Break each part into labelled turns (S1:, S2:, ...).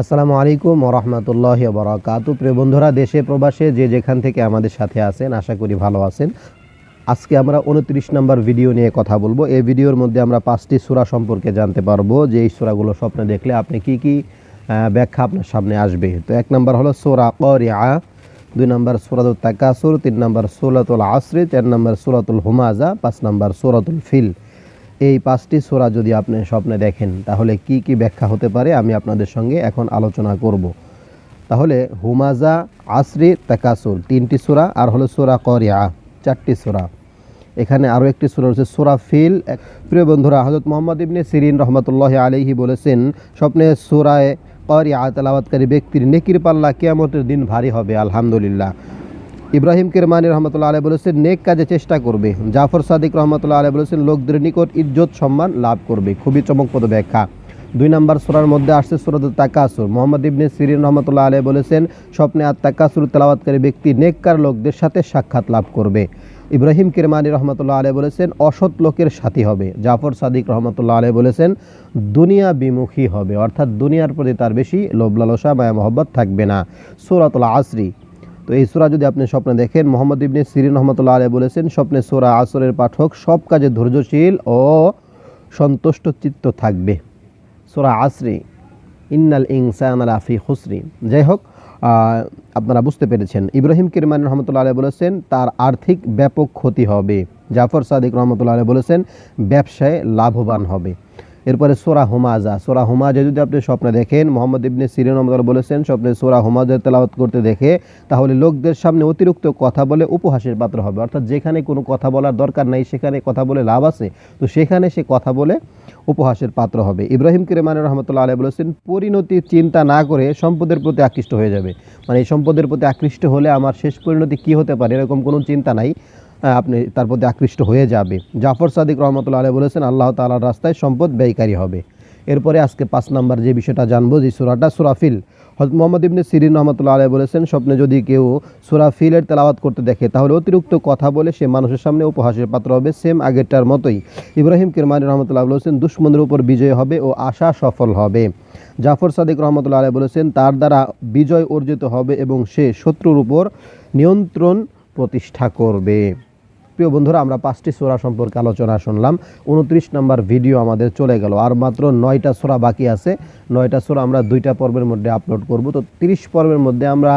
S1: আসসালামু আলাইকুম ওরহমতুল্লাহ বরাকাত। প্রিয় বন্ধুরা, দেশে প্রবাসে যে যেখান থেকে আমাদের সাথে আছেন, আশা করি ভালো আছেন। আজকে আমরা উনত্রিশ নম্বর ভিডিও নিয়ে কথা বলব। এই ভিডিওর মধ্যে আমরা পাঁচটি সূরা সম্পর্কে জানতে পারব। যে এই সূরাগুলো স্বপ্নে দেখলে আপনি কি কি ব্যাখ্যা আপনার সামনে আসবে। তো এক নম্বর হলো সোরা করিয়া দুই নম্বর সুরাতুল তাকাসুর, তিন নম্বর সুরাতুল আসরি, চার নম্বর সুরাতুল হুমাজা পাঁচ নম্বর সুরাতুল ফিল। এই পাঁচটি সোরা যদি আপনি স্বপ্নে দেখেন, তাহলে কি কি ব্যাখ্যা হতে পারে? আমি আপনাদের সঙ্গে এখন আলোচনা করব। তাহলে হুমাজা, আসরি, তাকাসুল, তিনটি সোরা, আর হলো সোরা করিয়া, চারটি সোরা। এখানে আরও একটি সূরা রয়েছে, সূরা ফিল। প্রিয় বন্ধুরা হজরত মোহাম্মদ ইবনে সিরিন রহমতুল্লাহ আলাইহি বলেছেন, স্বপ্নে সূরায় করিয়া তেলাওয়াতকারী ব্যক্তির নেকির পাল্লা কিয়ামতের দিন ভারী হবে, আলহামদুলিল্লাহ। ইব্রাহিম কেরমানি রহমতুল্লাহ আলাই বলেছেন, নেক কাজে চেষ্টা করবে। জাফর সাদিক রহমতুল্লাহ আলাই বলেছেন, লোকদের নিকট ইজ্জত সম্মান লাভ করবে। খুবই চমকপ্রদ ব্যাখ্যা। দুই নম্বর সুরার মধ্যে আসছে সুরত তাকাসুর মোহাম্মদ ইবনে সিরিন রহমতুল্লাহ আলাই বলেছেন, স্বপ্নে আর তাকাসুর তেলাওয়াতকারী ব্যক্তি নেককার লোকদের সাথে সাক্ষাৎ লাভ করবে। ইব্রাহিম কিরমানি রহমতুল্লাহ আলাই বলেছেন, অসৎ লোকের সাথী হবে। জাফর সাদিক রহমতুল্লাহ আলাই বলেছেন, দুনিয়া বিমুখী হবে। অর্থাৎ দুনিয়ার প্রতি তার বেশি লোভ লালসা, মায়া, মহব্বত থাকবে না। সুরাতুল আসরি তো এই সূরা যদি আপনি স্বপ্নে দেখেন, মোহাম্মদ ইবনে সিরিন রহমতুল্লাহ আলাই বলেছেন, স্বপ্নে সোরা আসরের পাঠক সব কাজে ধৈর্যশীল ও সন্তুষ্ট চিত্ত থাকবে। সোরা আসরি, ইন্নাল ইনসান আফি খুসরি। যাই হোক আপনারা বুঝতে পেরেছেন, ইব্রাহিম কিরমান রহমতুল্লাহ আলাই বলেছেন, তার আর্থিক ব্যাপক ক্ষতি হবে। জাফর সাদিক রহমতুল্লাহ আলাই বলেছেন, ব্যবসায় লাভবান হবে। এরপরে সোরা হুমাজা সোরা হুমাজা যদি আপনি স্বপ্নে দেখেন, মোহাম্মদ ইবনে সিরিন রহমতুল্লাহ বলেছেন, স্বপ্নে সোরা হুমাজের তেলাওয়াত করতে দেখে, তাহলে লোকদের সামনে অতিরিক্ত কথা বলে উপহাসের পাত্র হবে। অর্থাৎ যেখানে কোনো কথা বলার দরকার নাই, সেখানে কথা বলে লাভ আছে, তো সেখানে সে কথা বলে উপহাসের পাত্র হবে। ইব্রাহিম কিরেমান রহমতুল্লাহ আলাই বলেছেন, পরিণতি চিন্তা না করে সম্পদের প্রতি আকৃষ্ট হয়ে যাবে। মানে এই সম্পদের প্রতি আকৃষ্ট হলে আমার শেষ পরিণতি কি হতে পারে, এরকম কোনো চিন্তা নাই। আপনি তার প্রতি আকৃষ্ট হয়ে যাবে। জাফর সাদিক রহমতুল্লাহ আলাই বলেছেন, আল্লাহ তাআলার রাস্তায় সম্পদ ব্যয়কারী হবে। এরপরে আজকে পাঁচ নাম্বার যে বিষয়টা জানব, যে সুরাটা সুরাফিল। হজরত মোহাম্মদ ইবনে সিরিন রহমতুল্লাহ আলাই বলেছেন, স্বপ্নে যদি কেউ সুরাফিলের তেলাওয়াত করতে দেখে, তাহলে অতিরিক্ত কথা বলে সে মানুষের সামনে উপহাসের পাত্র হবে, সেম আগেরটার মতোই। ইব্রাহিম কিরমানি রহমতুল্লাহ বলেছেন, দুশ্মনের উপর বিজয় হবে ও আশা সফল হবে। জাফর সাদিক রহমতুল্লাহ আলাই বলেছেন, তার দ্বারা বিজয় অর্জিত হবে এবং সে শত্রুর উপর নিয়ন্ত্রণ প্রতিষ্ঠা করবে। প্রিয় বন্ধুরা, আমরা পাঁচটি সোরা সম্পর্কে আলোচনা শুনলাম। উনত্রিশ নম্বর ভিডিও আমাদের চলে গেল। আর মাত্র নয়টা সোরা বাকি আছে। নয়টা সোরা আমরা দুইটা পর্বের মধ্যে আপলোড করব। তো তিরিশ পর্বের মধ্যে আমরা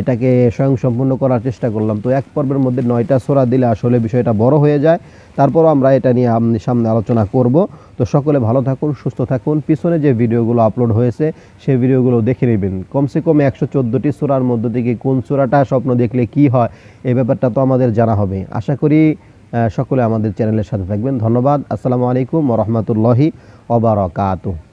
S1: এটাকে স্বয়ং সম্পূর্ণ করার চেষ্টা করলাম। তো এক পর্বের মধ্যে নয়টা সোরা দিলে আসলে বিষয়টা বড় হয়ে যায়। তারপরও আমরা এটা নিয়ে আমনি সামনে আলোচনা করব। তো সকলে ভালো থাকুন, সুস্থ থাকুন। পিছনে যে ভিডিওগুলো আপলোড হয়েছে, সেই ভিডিওগুলো দেখে নেবেন। কমসে কম একশো চোদ্দোটি সোরার মধ্য থেকে কোন সোরাটা স্বপ্ন দেখলে কি হয় এই ব্যাপারটা তো আমাদের জানা হবে। আশা করি সকলে আমাদের চ্যানেলের সাথে থাকবেন। ধন্যবাদ। আসসালামু আলাইকুম রহমতুল্লাহি ওবরাকাতুহ